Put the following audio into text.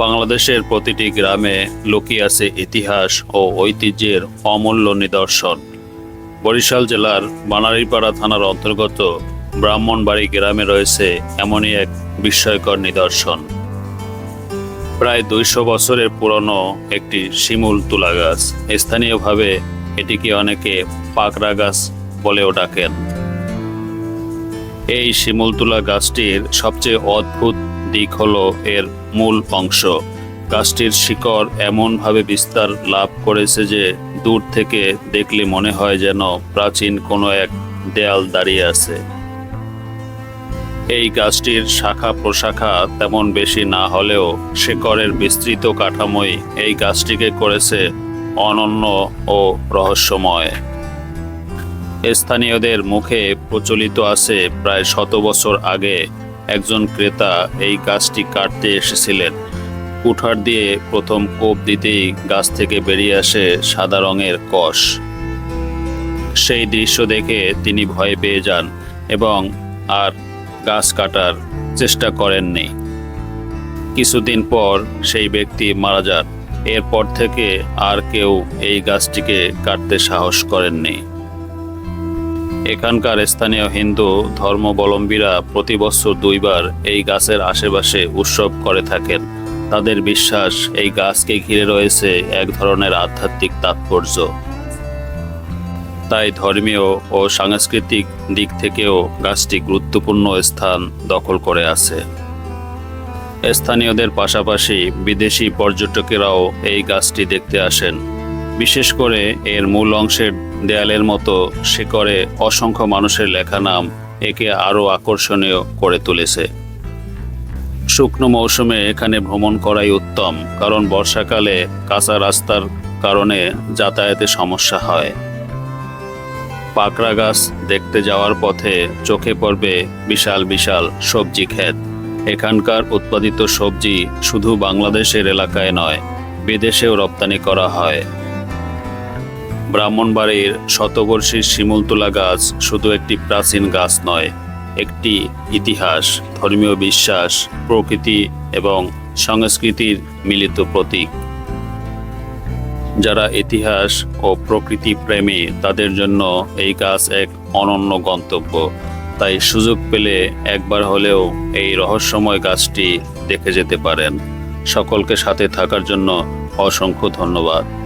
বাংলাদেশের প্রতিটি গ্রামে লুকিয়ে আছে ইতিহাস ও ঐতিহ্যের অমূল্য নিদর্শন। বরিশাল জেলার বানারীপাড়া থানার অন্তর্গত ব্রাহ্মণবাড়ি গ্রামে রয়েছে এমনই এক বিস্ময়কর নিদর্শন। প্রায় দুইশো বছরের পুরনো একটি শিমুল তুলা গাছ স্থানীয়ভাবে এটিকে অনেকে পাকড়া গাছ বলেও ডাকেন। এই শিমুলতুলা গাছটির সবচেয়ে অদ্ভুত দিক হলো এর মূল অংশ। গাছটির শিকড় এমনভাবে বিস্তার লাভ করেছে যে দূর থেকে দেখলে মনে হয় যেন প্রাচীন কোনো এক দেয়াল দাঁড়িয়ে আছে। এই গাছটির শাখা প্রশাখা তেমন বেশি না হলেও শিকড়ের বিস্তৃত কাঠামোই এই গাছটিকে করেছে অনন্য ও রহস্যময়। স্থানীয়দের মুখে প্রচলিত আছে প্রায় শত বছর আগে একজন ক্রেতা এই গাছটি কাটতে এসেছিলেন। কুঠার দিয়ে প্রথম কোপ দিতেই গাছ থেকে বেরিয়ে আসে সাদা রঙের কষ। সেই দৃশ্য দেখে তিনি ভয় পেয়ে যান এবং আর গাছ কাটার চেষ্টা করেননি। কিছুদিন পর সেই ব্যক্তি মারা যান। এরপর থেকে আর কেউ এই গাছটিকে কাটতে সাহস করেননি। এখানকার স্থানীয় হিন্দু ধর্মাবলম্বীরা প্রতি বছর দুইবার এই গাছের আশেপাশে উৎসব করে থাকেন। তাদের বিশ্বাস, এই গাছকে ঘিরে রয়েছে এক ধরনের আধ্যাত্মিক তাৎপর্য। তাই ধর্মীয় ও সাংস্কৃতিক দিক থেকেও গাছটি গুরুত্বপূর্ণ স্থান দখল করে আছে। স্থানীয়দের পাশাপাশি বিদেশি পর্যটকেরাও এই গাছটি দেখতে আসেন। বিশেষ করে এর মূল অংশের দেয়ালের মতো শিকড়ে অসংখ্য মানুষের লেখা নাম একে আরও আকর্ষণীয় করে তুলেছে। শুকনো মৌসুমে এখানে ভ্রমণ করাই উত্তম, কারণ বর্ষাকালে কাঁচা রাস্তার কারণে যাতায়াতে সমস্যা হয়। পাকড়া গাছ দেখতে যাওয়ার পথে চোখে পড়বে বিশাল বিশাল সবজি ক্ষেত। এখানকার উৎপাদিত সবজি শুধু বাংলাদেশের এলাকায় নয়, বিদেশেও রপ্তানি করা হয়। ব্রাহ্মণবাড়ির শতবর্ষী শিমুলতলা গাছ শুধু একটি প্রাচীন গাছ নয়, একটি ইতিহাস, ধর্মীয় বিশ্বাস, প্রকৃতি এবং সংস্কৃতির মিলিত প্রতীক। যারা ইতিহাস ও প্রকৃতি প্রেমী, তাদের জন্য এই গাছ এক অনন্য গন্তব্য। তাই সুযোগ পেলে একবার হলেও এই রহস্যময় গাছটি দেখে যেতে পারেন। সকলকে সাথে থাকার জন্য অসংখ্য ধন্যবাদ।